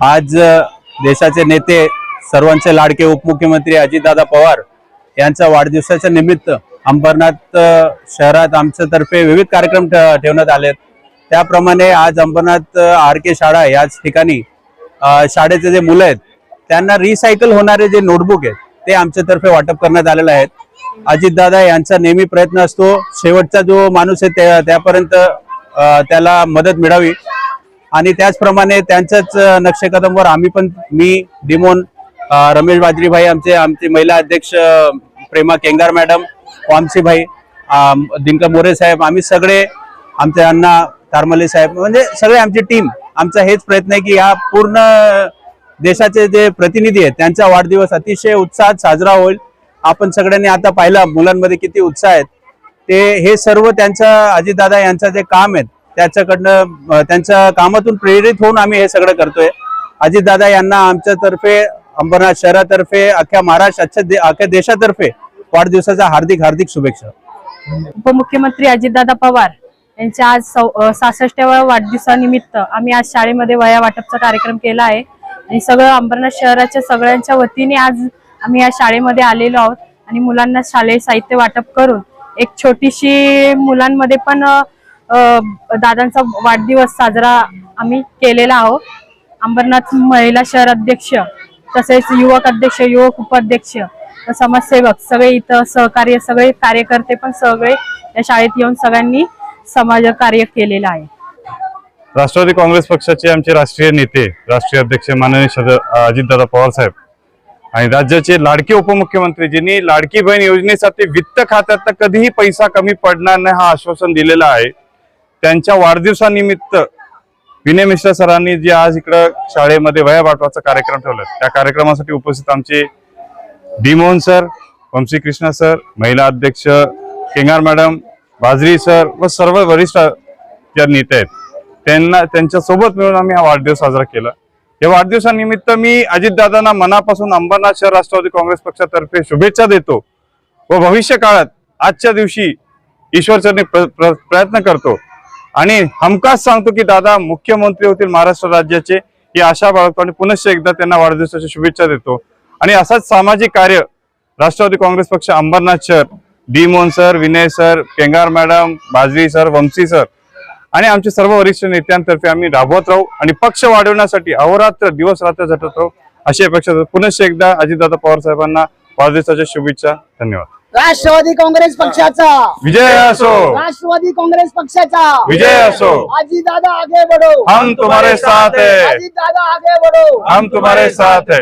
आज देशाचे नेते सर्वांचे लाडके उपमुख्यमंत्री अजितदादा पवार यांच्या वाढदिवसाच्या निमित्त अंबरनाथ शहरात आमच्यातर्फे विविध कार्यक्रम ठेवण्यात आले त्याप्रमाणे आज अंबरनाथ आर के शाळा याच ठिकाणी शाळेचे जे मुलं आहेत त्यांना रिसायकल होणारे जे नोटबुक आहेत ते आमच्यातर्फे वाटप करण्यात आलेले आहेत. अजितदादा यांचा नेहमी प्रयत्न असतो शेवटचा जो माणूस आहे त्या- त्यापर्यंत त्याला मदत मिळावी. आणि त्याचप्रमाणे त्यांच्याच अ, नक्षेकदमवर आम्ही पण मी डिमोन रमेश बाजरीभाई आमचे आमचे महिला अध्यक्ष प्रेमा केंगार मॅडम वामसी भाई दिनकर मोरे साहेब आम्ही सगळे आमचे अण्णा तारमले साहेब म्हणजे सगळे आमची टीम आमचा हेच प्रयत्न आहे की या पूर्ण देशाचे जे प्रतिनिधी आहेत त्यांचा वाढदिवस अतिशय उत्साहात साजरा होईल. आपण सगळ्यांनी आता पाहिलं मुलांमध्ये किती उत्साह आहेत. ते हे सर्व त्यांचं अजितदादा यांचं जे काम आहे त्याच्याकडनं त्यांच्या कामातून प्रेरित होऊन आम्ही हे सगळं करतोय. अजितदादा यांना आमच्यातर्फे अंबरनाथ शहरातर्फे अख्ख्या महाराष्ट्र अख्ख्या दे- अख्ख्या देशातर्फे वाढदिवसाच्या हार्दिक हार्दिक शुभेच्छा. उपमुख्यमंत्री अजितदादा पवार यांच्या आज सौ- वाढदिवसानिमित्त आम्ही आज शाळेमध्ये वया वाटपचा कार्यक्रम केला आहे. आणि सगळं अंबरनाथ शहराच्या सगळ्यांच्या वतीने आज आम्ही या शाळेमध्ये आलेलो आहोत. आणि मुलांना शालेय साहित्य वाटप करून एक छोटीशी मुलांमध्ये पण दादांचा वाढदिवस साजरा आम्ही केलेला आहोत. अंबरनाथ महिला शहर अध्यक्ष तसेच युवक अध्यक्ष युवक उपाध्यक्ष समाजसेवक सगळे इथं सहकार्य सगळे कार्यकर्ते पण सगळे या शाळेत येऊन सगळ्यांनी समाज कार्य केलेलं आहे. राष्ट्रवादी काँग्रेस पक्षाचे आमचे राष्ट्रीय नेते राष्ट्रीय अध्यक्ष माननीय शरद अजितदादा पवार साहेब आणि राज्याचे लाडके उपमुख्यमंत्री ज्यांनी लाडकी बहीण योजनेसाठी वित्त खात्यात कधीही पैसा कमी पडणार नाही हा आश्वासन दिलेलं आहे. त्यांच्या वाढदिवसानिमित्त विनय मिश्रा सरांनी जे आज इकडं शाळेमध्ये वया वाटवाचा कार्यक्रम ठेवला त्या कार्यक्रमासाठी उपस्थित आमचे D Mohan sir Vamshi Krishna sir महिला अध्यक्ष केंगार मॅडम बाजरी सर व सर्व वरिष्ठ ज्या नेते आहेत त्यांना त्यांच्यासोबत मिळून आम्ही हा वाढदिवस साजरा केला. या वाढदिवसानिमित्त मी अजितदादांना मनापासून अंबरनाथ शहर राष्ट्रवादी काँग्रेस पक्षातर्फे शुभेच्छा देतो व भविष्य काळात आजच्या दिवशी ईश्वरचरणी प्र- प्र- प्रयत्न करतो. आणि हमखास सांगतो की दादा मुख्यमंत्री होतील महाराष्ट्र राज्याचे ही आशा बाळगतो आणि पुनश्च एकदा त्यांना वाढदिवसाच्या शुभेच्छा देतो. आणि असाच सामाजिक कार्य राष्ट्रवादी काँग्रेस पक्ष अंबरनाथ शहर D Mohan sir Vinay sir Kengar madam Bajari sir Vamshi sir आणि आमचे सर्व वरिष्ठ नेत्यांतर्फे आम्ही राबवत राहू आणि पक्ष वाढवण्यासाठी अहोरात्र दिवस रात्र झटत राहू अशी अपेक्षा पुनश्च एकदा अजितदादा पवार साहेबांना वाढदिवसाच्या शुभेच्छा धन्यवाद. राष्ट्रवादी काँग्रेस पक्षाचा. विजय असो. राष्ट्रवादी काँग्रेस पक्षाचा. विजय असो. अजी दादा आगे बढ़ो. हम तुम्हारे साथ है. अजी दादा आगे बढ़ो. हम तुम्हारे साथ है.